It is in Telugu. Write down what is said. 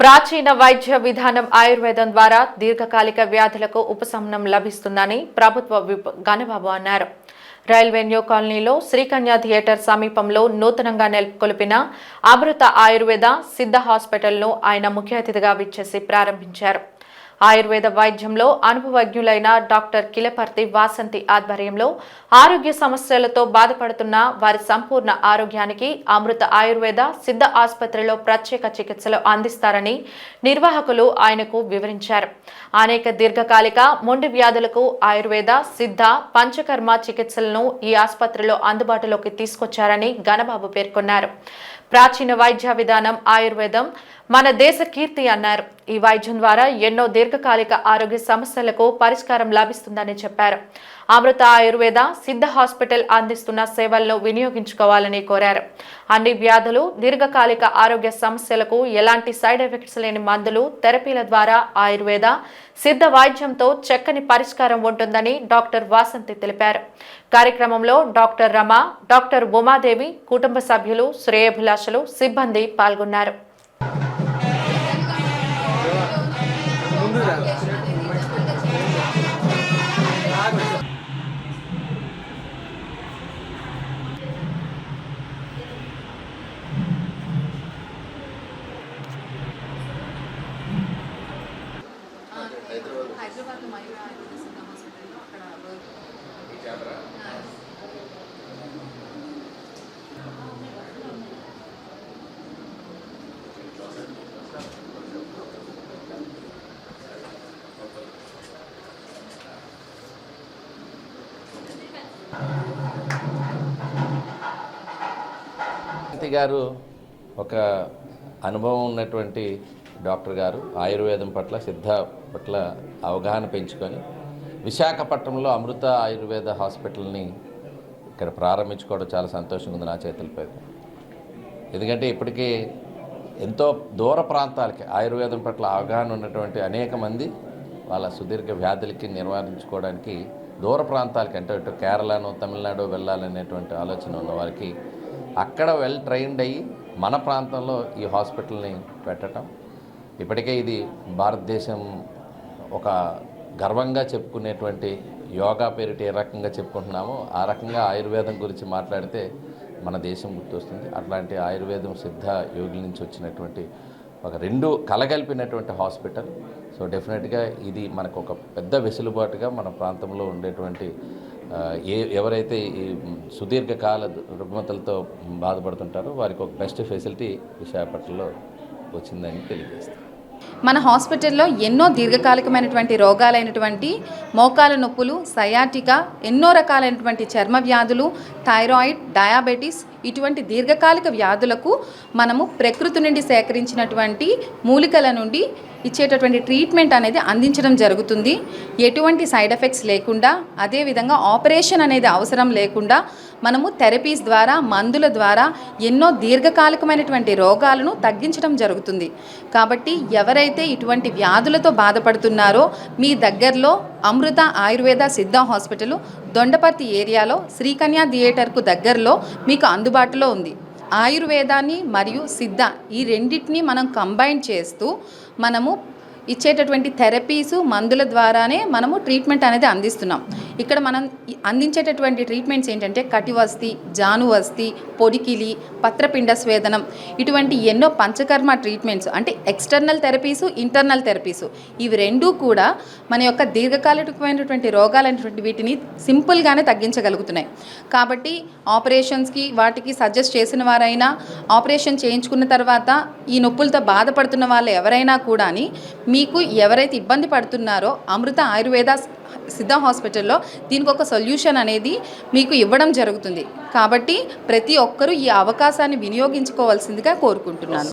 ప్రాచీన వైద్య విధానం ఆయుర్వేదం ద్వారా దీర్ఘకాలిక వ్యాధులకు ఉపశమనం లభిస్తుందని ప్రభుత్వ విప్ గణబాబు అన్నారు. రైల్వే న్యూ కాలనీలో శ్రీకన్య థియేటర్ సమీపంలో నూతనంగా నెలకొల్పిన అమృత ఆయుర్వేద సిద్ధ హాస్పిటల్ను ఆయన ముఖ్య అతిథిగా విచ్చేసి ప్రారంభించారు. ఆయుర్వేద వైద్యంలో అనుభవజ్ఞులైన డాక్టర్ కిలపర్తి వాసంతి ఆధ్వర్యంలో ఆరోగ్య సమస్యలతో బాధపడుతున్న వారి సంపూర్ణ ఆరోగ్యానికి అమృత ఆయుర్వేద సిద్ధ ఆసుపత్రిలో ప్రత్యేక చికిత్సలు అందిస్తారని నిర్వాహకులు ఆయనకు వివరించారు. అనేక దీర్ఘకాలిక మొండి వ్యాధులకు ఆయుర్వేద సిద్ధ పంచకర్మ చికిత్సలను ఈ ఆసుపత్రిలో అందుబాటులోకి తీసుకొచ్చారని ఘనబాబు పేర్కొన్నారు. ప్రాచీన వైద్య విధానం ఆయుర్వేదం మన దేశ కీర్తి అన్నారు. ఈ వైద్యం ద్వారా ఎన్నో దీర్ఘకాలిక ఆరోగ్య సమస్యలకు పరిష్కారం లభిస్తుందని చెప్పారు. అమృత ఆయుర్వేద సిద్ధ హాస్పిటల్ అందిస్తున్న సేవలను వినియోగించుకోవాలని కోరారు. అన్ని వ్యాధులు దీర్ఘకాలిక ఆరోగ్య సమస్యలకు ఎలాంటి సైడ్ ఎఫెక్ట్స్ లేని మందులు థెరపీల ద్వారా ఆయుర్వేద సిద్ధ వైద్యంతో చక్కని పరిష్కారం ఉంటుందని డాక్టర్ వాసంతి తెలిపారు. కార్యక్రమంలో డాక్టర్ రమ డాక్టర్ ఉమాదేవి కుటుంబ సభ్యులు శ్రేయభిలాషులు సిబ్బంది పాల్గొన్నారు. హైదరాబాద్. మయూర హాస్పిటల్లో అక్కడ గారు ఒక అనుభవం ఉన్నటువంటి డాక్టర్ గారు ఆయుర్వేదం పట్ల సిద్ధ పట్ల అవగాహన పెంచుకొని విశాఖపట్నంలో అమృత ఆయుర్వేద హాస్పిటల్ని ఇక్కడ ప్రారంభించుకోవడం చాలా సంతోషంగా ఉంది నా చేతులపై ఎందుకంటే ఇప్పటికీ ఎంతో దూర ప్రాంతాలకి ఆయుర్వేదం పట్ల అవగాహన ఉన్నటువంటి అనేక మంది వాళ్ళ సుదీర్ఘ వ్యాధులకి నివారించుకోవడానికి దూర ప్రాంతాలకి అంటే ఇటు కేరళను తమిళనాడు వెళ్ళాలనేటువంటి ఆలోచన ఉన్న వారికి అక్కడ వెల్ ట్రైన్డ్ అయ్యి మన ప్రాంతంలో ఈ హాస్పిటల్ని పెట్టడం ఇప్పటికే ఇది భారతదేశం ఒక గర్వంగా చెప్పుకునేటువంటి యోగా పేరిట ఏ రకంగా చెప్పుకుంటున్నామో ఆ రకంగా ఆయుర్వేదం గురించి మాట్లాడితే మన దేశం గుర్తొస్తుంది. అట్లాంటి ఆయుర్వేదం సిద్ధ యోగుల నుంచి వచ్చినటువంటి ఒక రెండు కలగలిపినటువంటి హాస్పిటల్. సో డెఫినెట్గా ఇది మనకు ఒక పెద్ద వెసులుబాటుగా మన ప్రాంతంలో ఉండేటువంటి ఏ ఎవరైతే ఈ సుదీర్ఘకాల రుగ్మతలతో బాధపడుతుంటారో వారికి ఒక బెస్ట్ ఫెసిలిటీ విశాఖపట్నంలో వచ్చిందని తెలియజేస్తాను. మన హాస్పిటల్లో ఎన్నో దీర్ఘకాలికమైనటువంటి రోగాలైనటువంటి మోకాల నొప్పులు సయాటికా ఎన్నో రకాలైనటువంటి చర్మ వ్యాధులు థైరాయిడ్ డయాబెటీస్ ఇటువంటి దీర్ఘకాలిక వ్యాధులకు మనము ప్రకృతి నుండి సేకరించినటువంటి మూలికల నుండి ఇచ్చేటటువంటి ట్రీట్మెంట్ అనేది అందించడం జరుగుతుంది. ఎటువంటి సైడ్ ఎఫెక్ట్స్ లేకుండా అదేవిధంగా ఆపరేషన్ అనేది అవసరం లేకుండా మనము థెరపీస్ ద్వారా మందుల ద్వారా ఎన్నో దీర్ఘకాలికమైనటువంటి రోగాలను తగ్గించడం జరుగుతుంది. కాబట్టి ఎవరైతే ఇటువంటి వ్యాధులతో బాధపడుతున్నారో మీ దగ్గరలో అమృత ఆయుర్వేద సిద్ధ హాస్పిటల్ దొండపర్తి ఏరియాలో శ్రీకన్యా థియేటర్కు దగ్గరలో మీకు అందుబాటులో ఉంది. ఆయుర్వేదాన్ని మరియు సిద్ధ ఈ రెండింటిని మనం కంబైన్ చేస్తూ మనము ఇచ్చేటటువంటి థెరపీసు మందుల ద్వారానే మనము ట్రీట్మెంట్ అనేది అందిస్తున్నాం. ఇక్కడ మనం అందించేటటువంటి ట్రీట్మెంట్స్ ఏంటంటే కటివస్తి జానువస్తి పొడికిలి పత్రపిండ స్వేదనం ఇటువంటి ఎన్నో పంచకర్మ ట్రీట్మెంట్స్ అంటే ఎక్స్టర్నల్ థెరపీసు ఇంటర్నల్ థెరపీసు ఇవి రెండూ కూడా మన యొక్క దీర్ఘకాలికమైనటువంటి రోగాలైనటువంటి వీటిని సింపుల్గానే తగ్గించగలుగుతున్నాయి. కాబట్టి ఆపరేషన్స్కి వాటికి సజెస్ట్ చేసిన వారైనా ఆపరేషన్ చేయించుకున్న తర్వాత ఈ నొప్పులతో బాధపడుతున్న వాళ్ళు ఎవరైనా కూడాని మీకు ఎవరైతే ఇబ్బంది పడుతున్నారో అమృత ఆయుర్వేద సిద్ధ హాస్పిటల్లో దీనికి ఒక సొల్యూషన్ అనేది మీకు ఇవ్వడం జరుగుతుంది. కాబట్టి ప్రతి ఒక్కరూ ఈ అవకాశాన్ని వినియోగించుకోవాల్సిందిగా కోరుకుంటున్నాను.